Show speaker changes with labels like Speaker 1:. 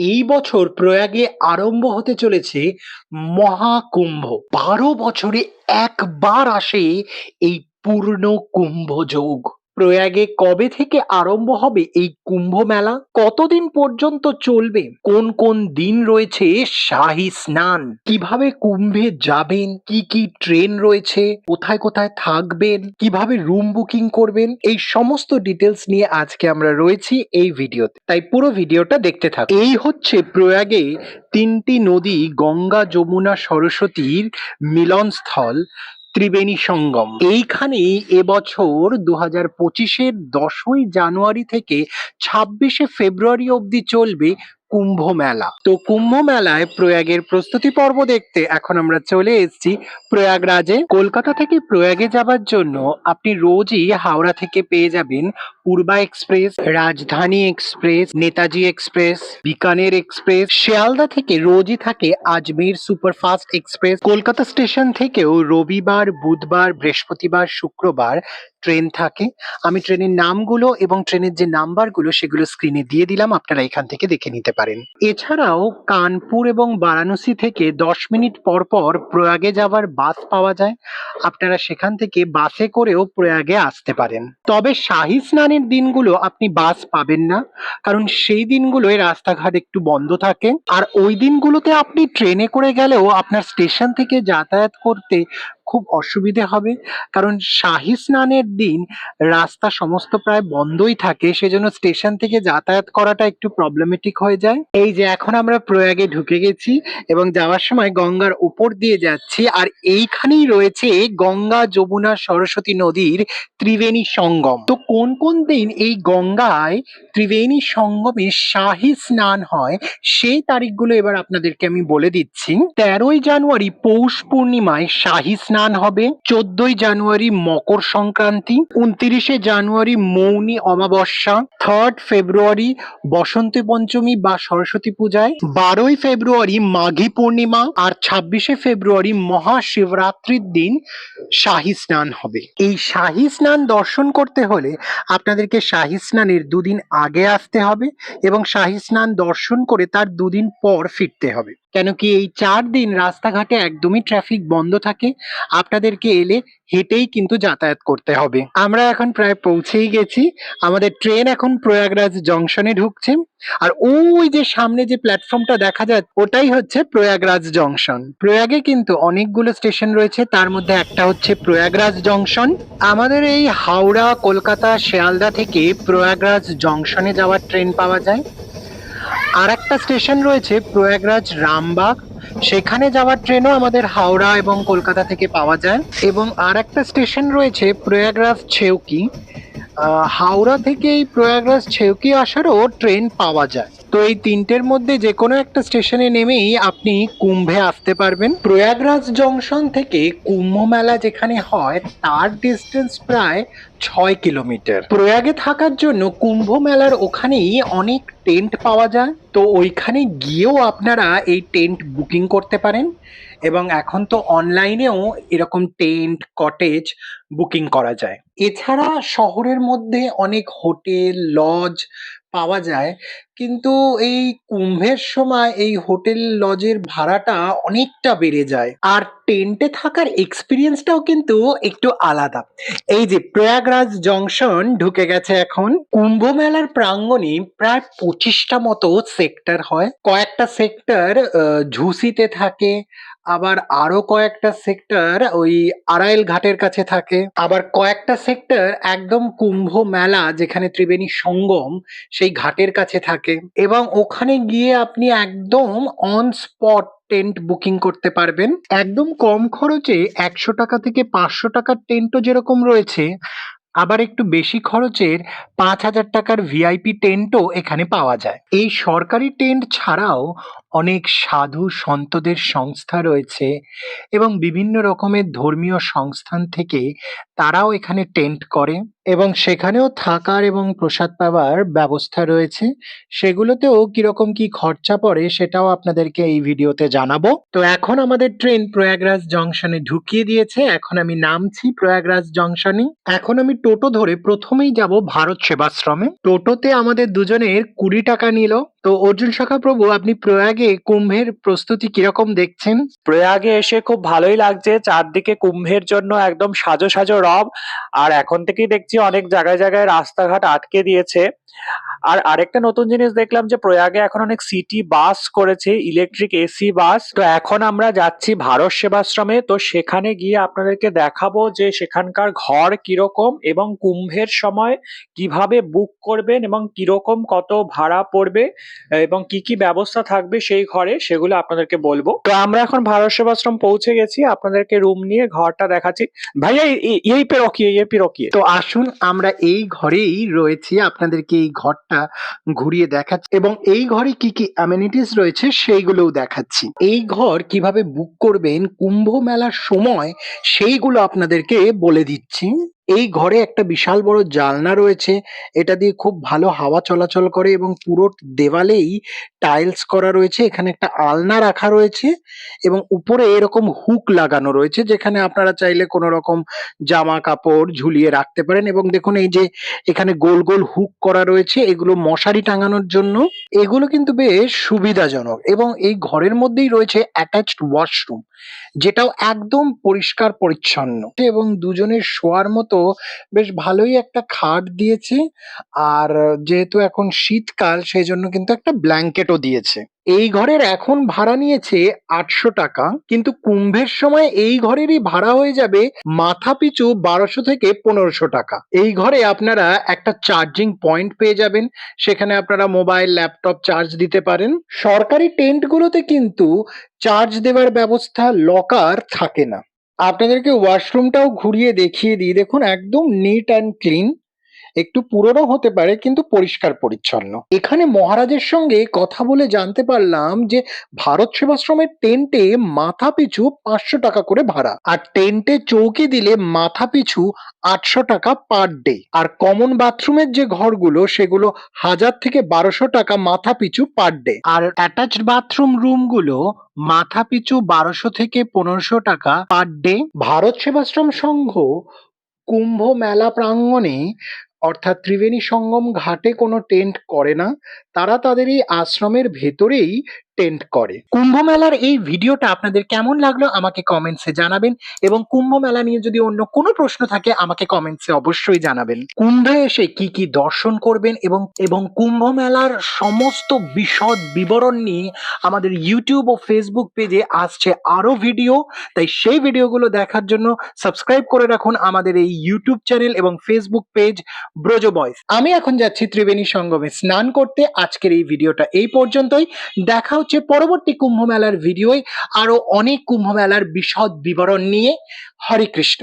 Speaker 1: এই বছর প্রয়াগে আরম্ভ হতে চলেছে মহাকুম্ভ। বারো বছরে একবার আসে এই পূর্ণ কুম্ভ যোগ। প্রয়াগে কবে থেকে আরম্ভ হবে এই কুম্ভ মেলা? কতদিন পর্যন্ত চলবে? কোন কোন দিন রয়েছে শাহী স্নান? কীভাবে কুম্ভে যাবেন? কি কি ট্রেন রয়েছে? কোথায় কোথায় থাকবেন? কীভাবে রুম বুকিং করবেন? এই সমস্ত ডিটেলস নিয়ে আজকে আমরা রয়েছি এই ভিডিওতে। তাই পুরো ভিডিওটা দেখতে থাকুন। এই হচ্ছে প্রয়াগে তিনটি নদী, গঙ্গা, যমুনা, সরস্বতীর মিলনস্থল। ত্রিবেণী সঙ্গম। এইখানেই এবছর দু হাজার পঁচিশের দশই জানুয়ারি থেকে ছাব্বিশে ফেব্রুয়ারি অবধি চলবে কুম্ভ মেলা তো কুম্ভ মেলায় প্রয়াগের প্রস্তুতি পর্ব দেখতে এখন আমরা চলে এসেছি প্রয়াগরাজে। কলকাতা থেকে প্রয়াগে যাবার জন্য আপনি রোজই হাওড়া থেকে পেয়ে যাবেন Poorva express, Rajdhani express, Netaji express, Bikaner express. Sealdah থেকে রোজই থাকে Ajmer superfast express. Kolkata station থেকেও রবিবার, বুধবার, বৃহস্পতিবার, শুক্রবার ট্রেন থাকে। আমি ট্রেনের নামগুলো এবং ট্রেনের যে নাম্বারগুলো সেগুলো স্ক্রিনে দিয়ে দিলাম। আপনারা এখান থেকে দেখে নিতে পারেন। এছাড়াও কানপুর এবং বারাণসী থেকে দশ মিনিট পর পর প্রয়াগে যাওয়ার বাস পাওয়া যায়। আপনারা সেখান থেকে বাসে করেও প্রয়াগে আসতে পারেন। তবে শাহী স্নানের দিনগুলো আপনি বাস পাবেন না, কারণ সেই দিনগুলোয় রাস্তাঘাট একটু বন্ধ থাকে। আর ওই দিনগুলোতে আপনি ট্রেনে করে গেলেও আপনার স্টেশন থেকে যাতায়াত করতে খুব অসুবিধে হবে। কারণ শাহী স্নানের দিন রাস্তা সমস্ত প্রায় বন্ধই থাকে, সেজন্য স্টেশন থেকে যাতায়াত করাটা একটু প্রবলেমেটিক হয়ে যায়। এই যে এখন আমরা প্রয়াগে ঢুকে গেছি এবং যাওয়ার সময় গঙ্গার উপর দিয়ে যাচ্ছি, আর এইখানেই রয়েছে গঙ্গা যমুনা সরস্বতী নদীর ত্রিবেণী সঙ্গম। তো কোন কোন দিন এই গঙ্গায় ত্রিবেণী সঙ্গমে শাহী স্নান হয়, সেই তারিখগুলো এবার আপনাদেরকে আমি বলে দিচ্ছি। তেরোই জানুয়ারি পৌষ পূর্ণিমায় শাহী স্নান হবে চোদ্দই জানুয়ারি মকর সংক্রান্তি, উনত্রিশে জানুয়ারি মৌনী অমাবস্যা থার্ড ফেব্রুয়ারি বসন্ত পঞ্চমী বা সরস্বতী পূজায়, বারোই ফেব্রুয়ারি মাঘী পূর্ণিমা আর ছাব্বিশে ফেব্রুয়ারি মহাশিবরাত্রির দিন শাহী স্নান হবে। এই শাহী স্নান দর্শন করতে হলে আপনাদেরকে শাহী স্নানের দুদিন আগে আসতে হবে এবং শাহী স্নান দর্শন করে তার দুদিন পর ফিরতে হবে। কেন কি এই চার দিন রাস্তাঘাটে একদমই ট্রাফিক বন্ধ থাকে, আপনাদেরকে এলে হেঁটেই কিন্তু যাতায়াত করতে হবে। আমরা এখন প্রায় পৌঁছেই গেছি। আমাদের ট্রেন এখন প্রয়াগরাজ জংশনে ঢুকছে। আর ওই যে সামনে যে প্ল্যাটফর্মটা দেখা যায়, ওটাই হচ্ছে প্রয়াগরাজ জংশন প্রয়াগে কিন্তু অনেকগুলো স্টেশন রয়েছে। তার মধ্যে একটা হচ্ছে প্রয়াগরাজ জংশন আমাদের এই হাওড়া, কলকাতা, শিয়ালদা থেকে প্রয়াগরাজ জংশনে যাওয়ার ট্রেন পাওয়া যায়। আর একটা স্টেশন রয়েছে প্রয়াগরাজ রামবাগ। সেখানে যাওয়ার ট্রেনও আমাদের হাওড়া এবং কলকাতা থেকে পাওয়া যায়। এবং আর একটা স্টেশন রয়েছে প্রয়াগরাজ ছেউকি। হাওড়া থেকে এই প্রয়াগরাজ ছেউকি আসারও ট্রেন পাওয়া যায়। তো এই তিনটের মধ্যে যে কোনো একটা স্টেশনে নেমেই আপনি কুম্ভে আসতে পারবেন। প্রয়াগরাজ জংশন থেকে কুম্ভ মেলা যেখানে হয়, তার ডিস্টেন্স প্রায় ছয় কিলোমিটার। প্রয়াগে থাকার জন্য কুম্ভ মেলার ওখানেই অনেক টেন্ট পাওয়া যায়। তো ওইখানে গিয়েও আপনারা এই টেন্ট বুকিং করতে পারেন এবং এখন তো অনলাইনেও এরকম টেন্ট কটেজ বুকিং করা যায়। এছাড়া শহরের মধ্যে অনেক হোটেল লজ পাওয়া যায়। কিন্তু এই কুম্ভের সময় এই হোটেল লজের ভাড়াটা অনেকটা বেড়ে যায়। আর টেন্টে থাকার এক্সপিরিয়েন্সটাও কিন্তু একটু আলাদা। এই যে প্রয়াগরাজ জংশন ঢুকে গেছে এখন। কুম্ভ মেলার প্রাঙ্গণে প্রায় পঁচিশটা মতো সেক্টর হয়। কয়েকটা সেক্টর ঝুসিতে থাকে আবার আরও কয়েকটা সেক্টর ওই আড়াইল ঘাটের কাছে থাকে। আবার কয়েকটা সেক্টর একদম কুম্ভ মেলা যেখানে ত্রিবেণী সঙ্গম সেই ঘাটের কাছে থাকে। এবং ওখানে গিয়ে আপনি একদম অন স্পট টেন্ট বুকিং করতে পারবেন। একদম কম খরচে একশো টাকা থেকে পাঁচশো টাকার টেন্টও যেরকম রয়েছে, আবার একটু বেশি খরচের পাঁচ হাজার টাকার ভিআইপি টেন্টও এখানে পাওয়া যায়। এই সরকারি টেন্ট ছাড়াও অনেক সাধু সন্তদের সংস্থা রয়েছে এবং বিভিন্ন রকমের ধর্মীয় সংস্থান থেকে তারাও এখানে টেন্ট করে এবং সেখানেও থাকার এবং প্রসাদ পাওয়ার ব্যবস্থা রয়েছে। সেগুলোতেও কীরকম কি খরচা পড়ে সেটাও আপনাদেরকে এই ভিডিওতে জানাব। তো এখন আমাদের ট্রেন প্রয়াগরাজ জংশনে ঢুকিয়ে দিয়েছে। এখন আমি নামছি প্রয়াগরাজ জংশনে। এখন আমি টোটো ধরে প্রথমেই যাব ভারত সেবাশ্রমে। টোটোতে আমাদের দুজনের কুড়ি টাকা নিল। তো অর্জুন শাখা প্রভু আপনি প্রয়াগে কুম্ভের প্রস্তুতি কীরকম দেখছেন?
Speaker 2: প্রয়াগে এসে খুব ভালোই লাগছে। চারদিকে কুম্ভের জন্য একদম সাজো সাজো রব আর এখন থেকেই দেখছি অনেক জায়গায় জায়গায় রাস্তাঘাট আটকে দিয়েছে। আর আরেকটা নতুন জিনিস দেখলাম যে প্রয়াগে এখন অনেক সিটি বাস করেছে ইলেকট্রিক এসি বাস তো এখন আমরা যাচ্ছি ভারত সেবাশ্রমে। তো সেখানে গিয়ে আপনাদেরকে দেখাবো যে সেখানকার ঘর কীরকম এবং কুম্ভের সময় কীভাবে বুক করবেন এবং কীরকম কত ভাড়া পড়বে এবং কি কি ব্যবস্থা থাকবে সেই ঘরে সেগুলো আপনাদেরকে বলব। তো আমরা এখন ভারত সেবাশ্রম পৌঁছে গেছি। আপনাদেরকে রুম নিয়ে ঘরটা দেখাচ্ছি। ভাইয়া এই- এই- এই পে রকিয়ে এই পে রকিয়ে
Speaker 1: তো আসুন আমরা এই ঘরেই রয়েছি। আপনাদেরকে এই ঘরটা ঘুরিয়ে দেখাচ্ছি। এবং এই ঘরে কি কি অ্যামেনিটিস রয়েছে সেইগুলোও দেখাচ্ছি। এই ঘর কীভাবে বুক করবেন, কুম্ভ মেলার সময় সেইগুলো আপনাদেরকে বলে দিচ্ছি। এই ঘরে একটা বিশাল বড় জালনা রয়েছে। এটা দিয়ে খুব ভালো হাওয়া চলাচল করে এবং পুরো দেওয়ালেই টাইলস করা রয়েছে। এখানে একটা আলনা রাখা রয়েছে এবং উপরে এরকম হুক লাগানো রয়েছে যেখানে আপনারা চাইলে কোনো রকম জামা কাপড় ঝুলিয়ে রাখতে পারেন এবং দেখুন এই যে এখানে গোল গোল হুক করা রয়েছে, এগুলো মশারি টাঙানোর জন্য। এগুলো কিন্তু বেশ সুবিধাজনক এবং এই ঘরের মধ্যেই রয়েছে অ্যাটাচড ওয়াশরুম যেটাও একদম পরিষ্কার পরিচ্ছন্ন এবং দুজনের শোয়ার মতো বেশ ভালোই একটা খাট দিয়েছে। আর যেহেতু এখন শীতকাল সেই জন্য কিন্তু একটা ব্ল্যাঙ্কেটও দিয়েছে। এই ঘরের এখন ভাড়া নিয়েছে আটশো টাকা। কিন্তু কুম্ভের সময় এই ঘরেরই ভাড়া হয়ে যাবে মাথা পিছু বারোশো থেকে পনেরোশো টাকা। এই ঘরে আপনারা একটা চার্জিং পয়েন্ট পেয়ে যাবেন। সেখানে আপনারা মোবাইল, ল্যাপটপ, চার্জ দিতে পারেন। সরকারি টেন্টগুলোতে কিন্তু চার্জ দেওয়ার ব্যবস্থা, লকার থাকে না। আপনাদেরকে ওয়াশরুমটাও ঘুরিয়ে দেখিয়ে দিই। দেখুন একদম নিট অ্যান্ড ক্লিন একটু পুরনো হতে পারে, কিন্তু পরিষ্কার পরিচ্ছন্ন। এখানে মহারাজের সঙ্গে কথা বলে জানতে পারলাম যে, ভারত সেবাশ্রমের টেন্টে মাথা পিছু পাঁচশো টাকা করে ভাড়া। আর টেন্টে চৌকি দিলে মাথা পিছু আটশো টাকা পার ডে। আর কমন বাথরুমের যে ঘরগুলো, সেগুলো হাজার থেকে বারোশো টাকা মাথা পিছু পার ডে। আর অ্যাটাচড বাথরুম রুমগুলো মাথা পিছু বারোশো থেকে পনেরোশো টাকা পার ডে। ভারত সেবাশ্রম সংঘ কুম্ভ মেলা প্রাঙ্গণে অর্থাৎ ত্রিবেণী সঙ্গম ঘাটে কোনো টেন্ট করে না তারা তাদের এই আশ্রমের ভেতরেই টেন্ট করে। কুম্ভ মেলার এই ভিডিওটা আপনাদের কেমন লাগল আমাকে কমেন্টসে জানাবেন এবং কুম্ভ মেলা নিয়ে যদি অন্য কোনো প্রশ্ন থাকে আমাকে কমেন্টসে অবশ্যই জানাবেন। কুম্ভে এসে কি কি দর্শন করবেন এবং এবং কুম্ভ মেলার সমস্ত বিশদ বিবরণ নিয়ে আমাদের ইউটিউব ও ফেসবুক পেজে আসছে আরও ভিডিও তাই সেই ভিডিওগুলো দেখার জন্য সাবস্ক্রাইব করে রাখুন আমাদের এই ইউটিউব চ্যানেল এবং ফেসবুক পেজ ব্রজ বয়েস আমি এখন যাচ্ছি ত্রিবেণী সঙ্গমে স্নান করতে। আজকের এই ভিডিওটা এই পর্যন্তই। দেখা হচ্ছে পরবর্তী কুম্ভ মেলার ভিডিওয় আরও অনেক কুম্ভ মেলার বিশদ বিবরণ নিয়ে। হরে কৃষ্ণ।